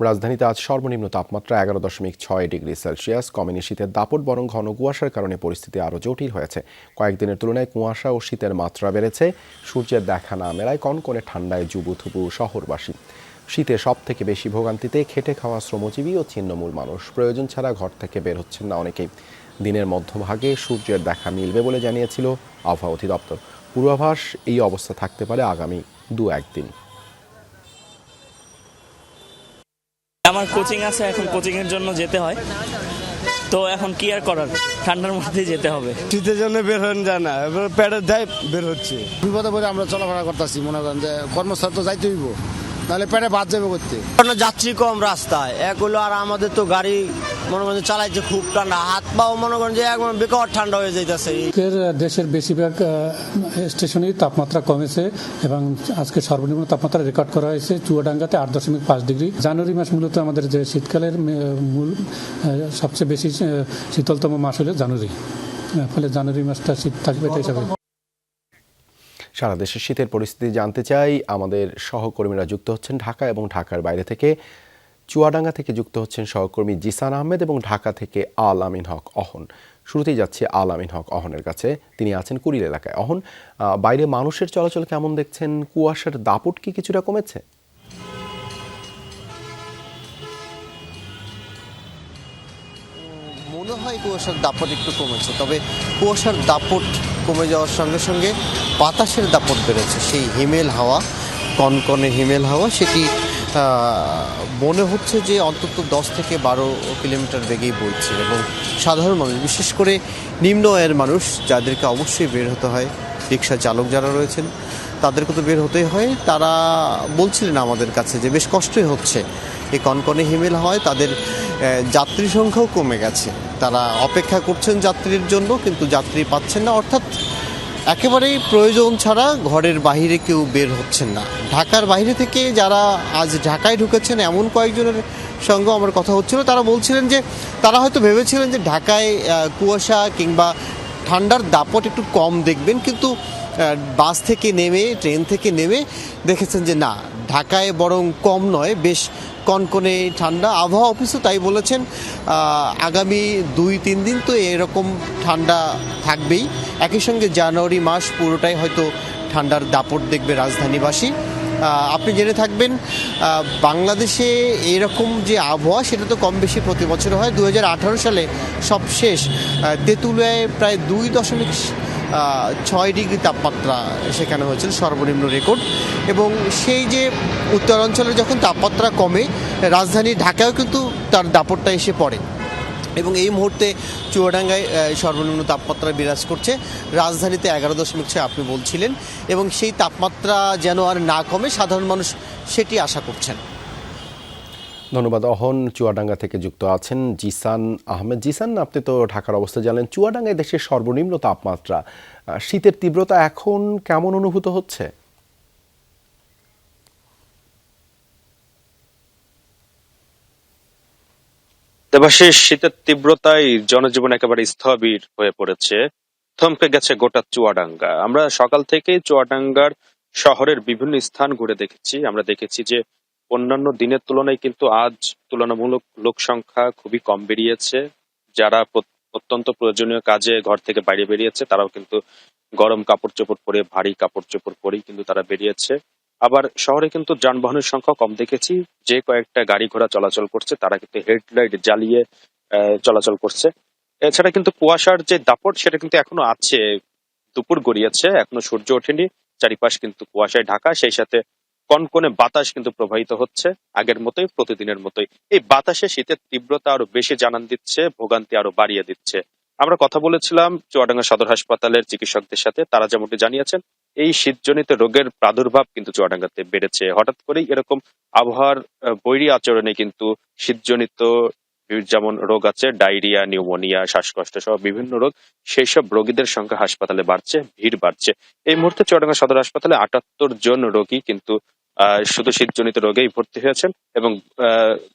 রাজধানীতে আজ সর্বনিম্ন তাপমাত্রা এগারো দশমিক ছয় ডিগ্রি সেলসিয়াস। কমেনি শীতের দাপট বরং ঘন কুয়াশার কারণে পরিস্থিতি আরও জটিল হয়েছে। কয়েকদিনের তুলনায় কুয়াশা ও শীতের মাত্রা বেড়েছে। সূর্যের দেখা না মেলায় কনকনে ঠান্ডায় জুবুথুবু শহরবাসী। শীতে সব থেকে বেশি ভোগান্তিতে খেটে খাওয়া শ্রমজীবী ও ছিন্নমূল মানুষ। প্রয়োজন ছাড়া ঘর থেকে বের হচ্ছেন না অনেকেই। দিনের মধ্যভাগে সূর্যের দেখা মিলবে বলে জানিয়েছিল আবহাওয়া অধিদপ্তর। পূর্বাভাস এই অবস্থা থাকতে পারে আগামী দু একদিন আমার কোচিং আছে এখন কোচিং এর জন্য যেতে হয়। তো এখন কি আর করার? ঠান্ডার মধ্যে যেতে হবে। শীতের জন্য বের হন যায় না এবার প্যাডের দায় বের হচ্ছে। বিপদে পড়ে আমরা চলাফেরা করতেছি মনে করেন যে কর্মস্থল তো যাইতে হইব। নাহলে পেটে বাদ যাবে করতে। কারণ যাত্রী কম রাস্তায়। এক হলো আর আমাদের তো গাড়ি মনে করেন যে চালাইছে খুব ঠান্ডা। হাত পাও মনে করেন যে একদম বেকার ঠান্ডা হয়ে যাইতেছে। দেশের বেশিরভাগ স্টেশনেই তাপমাত্রা কমেছে এবং আজকে সর্বনিম্ন তাপমাত্রা রেকর্ড করা হয়েছে চুয়াডাঙ্গাতে আট দশমিক পাঁচ ডিগ্রি। জানুয়ারি মাস মূলত আমাদের যে শীতকালের মূল সবচেয়ে বেশি শীতলতম মাস হলো জানুয়ারি। ফলে জানুয়ারি মাসটা শীত থাকবে এটা হিসাবে। সারা দেশের শীতের পরিস্থিতি জানতে চাই। আমাদের সহকর্মীরা যুক্ত হচ্ছেন ঢাকা এবং ঢাকার বাইরে থেকে। চুয়াডাঙ্গা থেকে যুক্ত হচ্ছেন সহকর্মী জিসান আহমেদ এবং ঢাকা থেকে আল আমিন হক অহন। শুরুতেই যাচ্ছে আল আমিন হক অহনের কাছে। তিনি আছেন কুড়িল এলাকায়। অহন বাইরে মানুষের চলাচল কেমন দেখছেন? কুয়াশার দাপট কি কিছুটা কমেছে? মনে হয় কুয়াশার দাপট একটু কমেছে, তবে কুয়াশার দাপট কমে যাওয়ার সঙ্গে সঙ্গে বাতাসের দাপট বেড়েছে। সেই হিমেল হাওয়া, কনকনে হিমেল হাওয়া, সেটি মনে হচ্ছে যে অন্তত দশ থেকে বারো কিলোমিটার বেগেই বইছে এবং সাধারণ মানুষ, বিশেষ করে নিম্ন আয়ের মানুষ, যাদেরকে অবশ্যই বের হতে হয়, রিক্সা চালক যারা রয়েছেন, তাদেরকে তো বের হতেই হয়। তারা বলছিলেন আমাদের কাছে যে, বেশ কষ্টই হচ্ছে। এই কনকনে হিমেল হওয়ায় তাদের যাত্রী সংখ্যাও কমে গেছে। তারা অপেক্ষা করছেন যাত্রীর জন্য, কিন্তু যাত্রী পাচ্ছেন না। অর্থাৎ একেবারেই প্রয়োজন ছাড়া ঘরের বাইরে কেউ বের হচ্ছেন না। ঢাকার বাইরে থেকে যারা আজ ঢাকায় ঢুকেছেন, এমন কয়েকজনের সঙ্গে আমার কথা হচ্ছিল। তারা বলছিলেন যে, তারা হয়তো ভেবেছিলেন যে ঢাকায় কুয়াশা কিংবা ঠান্ডার দাপট একটু কম দেখবেন, কিন্তু বাস থেকে নেমে, ট্রেন থেকে নেমে দেখেছেন যে না, ঢাকায় বরং কম নয়, বেশ কনকনে ঠান্ডা, আবহাওয়া অফিসও তাই বলেছেন আগামী দুই, তিন দিন তো এরকম ঠান্ডা থাকবেই। একই সঙ্গে জানুয়ারি মাস পুরোটাই হয়তো ঠান্ডার দাপট দেখবে রাজধানীবাসী। আপনি জেনে থাকবেন বাংলাদেশে এরকম যে আবহাওয়া, সেটা তো কম বেশি প্রতি বছর হয়। দু হাজার আঠারো সালে সবশেষ তেঁতুলিয়ায় প্রায় দুই দশমিক ছয় ডিগ্রি তাপমাত্রা সেখানে হয়েছিল সর্বনিম্ন রেকর্ড। এবং সেই যে উত্তরাঞ্চলে যখন তাপমাত্রা কমে, রাজধানী ঢাকায়ও কিন্তু তার দাপটটা এসে পড়ে। এবং এই মুহূর্তে চুয়াডাঙ্গায় সর্বনিম্ন তাপমাত্রা বিরাজ করছে। রাজধানীতে এগারো দশমিক ছয় আপনি বলছিলেন। এবং সেই তাপমাত্রা যেন আর না কমে, সাধারণ মানুষ সেটি আশা করছেন। ধন্যবাদ, অহন চুয়াডাঙ্গা থেকে যুক্ত আছেন জিসান আহমেদ। জিসান, আপনি তো ঢাকার অবস্থা জানেন, চুয়াডাঙ্গায় দেশের সর্বনিম্ন তাপমাত্রা শীতের তীব্রতা এখন কেমন অনুভূত হচ্ছে? দেবাশিস, শীতের তীব্রতায় জনজীবন একেবারে স্থবির হয়ে পড়েছে, থমকে গেছে গোটা চুয়াডাঙ্গা। আমরা সকাল থেকে চুয়াডাঙ্গার শহরের বিভিন্ন স্থান ঘুরে দেখেছি। আমরা দেখেছি যে অন্যান্য দিনের তুলনায় কিন্তু আজ তুলনামূলক লোক সংখ্যা খুবই কম বেরিয়েছে। যারা অত্যন্ত প্রয়োজনীয় কাজে ঘর থেকে বাইরে বেরিয়েছে, তারাও কিন্তু গরম কাপড় চোপড় পরে, ভারী কাপড় চোপড় পরেই কিন্তু তারা বেরিয়েছে। আবার শহরে কিন্তু যানবাহনের সংখ্যা কম দেখেছি। যে কয়েকটা গাড়ি ঘোড়া চলাচল করছে, তারা কিন্তু হেডলাইট জ্বালিয়ে চলাচল করছে। এছাড়া কিন্তু কুয়াশার যে দাপট, সেটা কিন্তু এখনও আছে। দুপুর গড়িয়েছে, এখনও সূর্য ওঠেনি। চারিপাশ কিন্তু কুয়াশায় ঢাকা। সেই সাথে কনকনে বাতাস কিন্তু প্রবাহিত হচ্ছে। আগের মতোই, প্রতিদিনের মতোই। এই বাতাসে শীতের তীব্রতা আরও বেশি জানান দিচ্ছে, ভোগান্তি আরও বাড়িয়ে দিচ্ছে। আমরা কথা বলেছিলাম, চুয়াডাঙ্গা সদর হাসপাতালের চিকিৎসকদের সাথে, তারা যেমনটি জানিয়েছেন, এই শীতজনিত রোগের প্রাদুর্ভাব কিন্তু চুয়াডাঙ্গাতে বেড়েছে। হঠাৎ করেই এরকম আবহাওয়ার বৈরী আচরণে কিন্তু শীতজনিত যেমন রোগ আছে, ডায়রিয়া, নিউমোনিয়া শ্বাসকষ্ট সহ বিভিন্ন রোগ সেই সব রোগীদের সংখ্যা হাসপাতালে বাড়ছে, ভিড় বাড়ছে। এই মুহূর্তে চট্টগ্রাম সদর হাসপাতালে আটাত্তর জন রোগী কিন্তু শুধু শীতজনিত রোগেই ভর্তি হয়েছেন এবং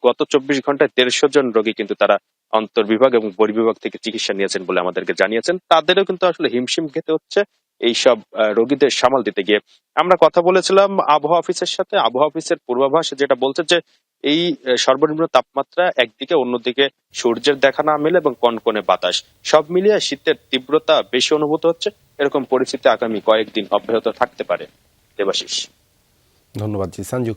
গত চব্বিশ ঘন্টায় দেড়শো জন রোগী কিন্তু তারা অন্তর্বিভাগ এবং বহির্বিভাগ থেকে চিকিৎসা নিয়েছেন বলে আমাদেরকে জানিয়েছেন। তাদেরও কিন্তু আসলে হিমশিম খেতে হচ্ছে এইসব আহ, রোগীদের সামাল দিতে গিয়ে। আমরা কথা বলেছিলাম আবহাওয়া অফিসের সাথে। আবহাওয়া অফিসের পূর্বাভাস যেটা বলছে যে এই সর্বনিম্ন তাপমাত্রা একদিকে অন্যদিকে সূর্যের দেখা না মেলে এবং কনকনে বাতাস। সব মিলিয়ে শীতের তীব্রতা বেশি অনুভূত হচ্ছে। এরকম পরিস্থিতি আগামী কয়েকদিন অব্যাহত থাকতে পারে। দেবাশিস। ধন্যবাদ জি সঞ্জু